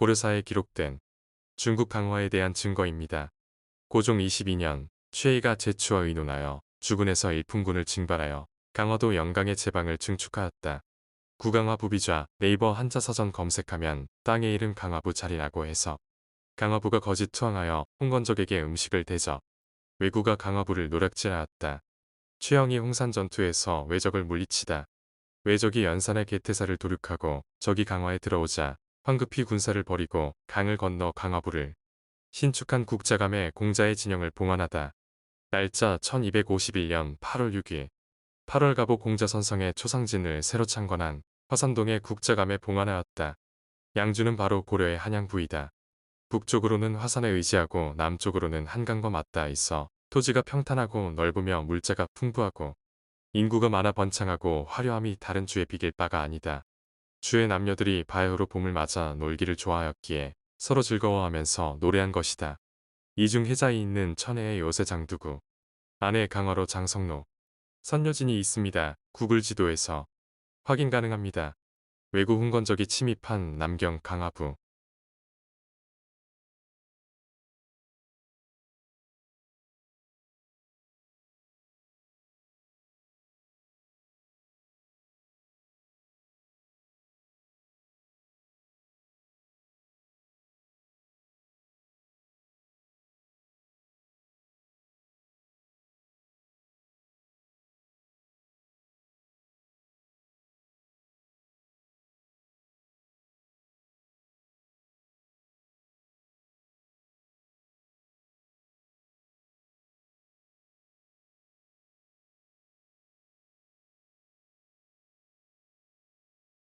고려사에 기록된 중국 강화에 대한 증거입니다. 고종 22년 최희가 제추와 의논하여 주군에서 일품군을 징발하여 강화도 영강의 제방을 증축하였다. 구강화 부비좌 네이버 한자서전 검색하면 땅의 이름 강화부 자리라고 해서 강화부가 거짓 투항하여 홍건적에게 음식을 대접 왜구가 강화부를 노략질하였다. 최영이 홍산 전투에서 왜적을 물리치다. 왜적이 연산의 개태사를 도륙하고 적이 강화에 들어오자 황급히 군사를 버리고 강을 건너 강화부를 신축한 국자감의 공자의 진영을 봉안하다. 날짜 1251년 8월 6일 8월 가보 공자선성의 초상진을 새로 창건한 화산동의 국자감에 봉안하였다. 양주는 바로 고려의 한양부이다. 북쪽으로는 화산에 의지하고 남쪽으로는 한강과 맞닿아 있어 토지가 평탄하고 넓으며 물자가 풍부하고 인구가 많아 번창하고 화려함이 다른 주에 비길 바가 아니다. 주의 남녀들이 바야흐로 봄을 맞아 놀기를 좋아하였기에 서로 즐거워하면서 노래한 것이다. 이중 해자에 있는 천혜의 요새 장두구, 아내 강화로 장성로, 선녀진이 있습니다. 구글 지도에서 확인 가능합니다. 외구 흥건적이 침입한 남경 강화부,